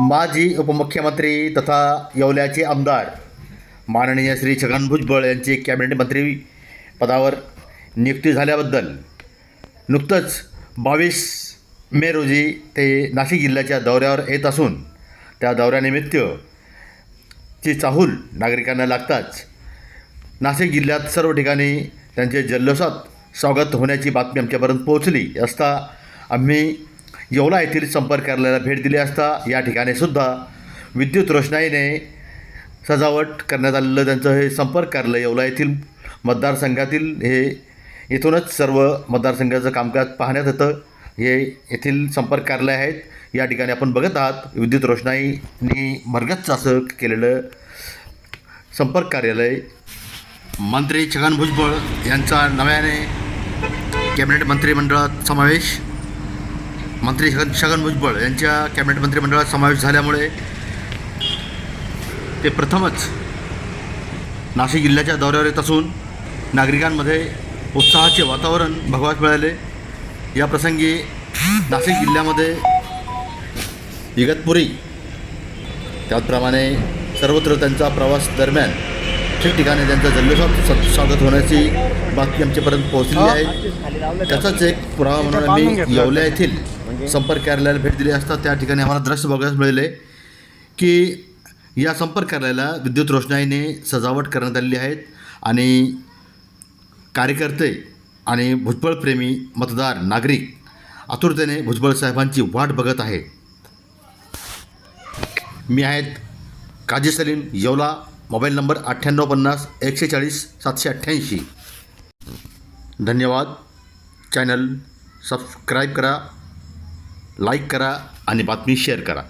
माजी उपमुख्यमंत्री तथा येवल्याचे आमदार माननीय श्री छगन भुजबळ यांची कॅबिनेट मंत्री पदावर नियुक्ती झाल्याबद्दल नुकतंच बावीस मे रोजी ते नाशिक जिल्ह्याच्या दौऱ्यावर येत असून त्या दौऱ्यानिमित्त ची चाहूल नागरिकांना लागताच नाशिक जिल्ह्यात सर्व ठिकाणी त्यांचे जल्लोषात स्वागत होण्याची बातमी आमच्यापर्यंत पोहोचली असता आम्ही येवला येथील संपर्क कार्यालयाला भेट दिली असता या ठिकाणी सुद्धा विद्युत रोषणाईने सजावट करण्यात आलेलं त्यांचं हे संपर्क कार्यालय येवला येथील मतदारसंघातील हे इथूनच सर्व मतदारसंघाचं कामकाज पाहण्यात येतं. हे येथील संपर्क कार्यालय आहेत. या ठिकाणी आपण बघत आहात विद्युत रोषणाईनी भरगच्च असं केलेलं संपर्क कार्यालय. मंत्री छगन भुजबळ यांचा नव्याने कॅबिनेट मंत्रिमंडळात समावेश. मंत्री छगन छगन भुजबळ यांच्या कॅबिनेट मंत्रिमंडळात समावेश झाल्यामुळे ते प्रथमच नाशिक जिल्ह्याच्या दौऱ्यावर येत असून नागरिकांमध्ये उत्साहाचे वातावरण भगवास मिळाले. या प्रसंगी नाशिक जिल्ह्यामध्ये इगतपुरी त्याचप्रमाणे सर्वत्र त्यांचा प्रवास दरम्यान ठिकठिकाणी त्यांचा जल्लोषात स- स्वागत होण्याची बातमी आमच्यापर्यंत पोहोचली आहे. त्याचाच एक पुरावा म्हणून आम्ही येवल्या येथील संपर्क कार्यालयाला भेट दिली असता त्या ठिकाणी आम्हाला दृश्य बघायला मिळाले की या संपर्क कार्यालयाला विद्युत रोषणाईने सजावट करण्यात आलेली आहेत आणि कार्यकर्ते आणि भुजबळप्रेमी मतदार नागरिक आतुरतेने भुजबळ साहेबांची वाट बघत आहे. मी आहेत काजी सलीम येवला. मोबाईल नंबर अठ्ठ्याण्णव पन्नास एकशे चाळीस सातशे अठ्ठ्याऐंशी. धन्यवाद. चॅनल सबस्क्राईब करा लाईक करा आणि बातमी शेअर करा.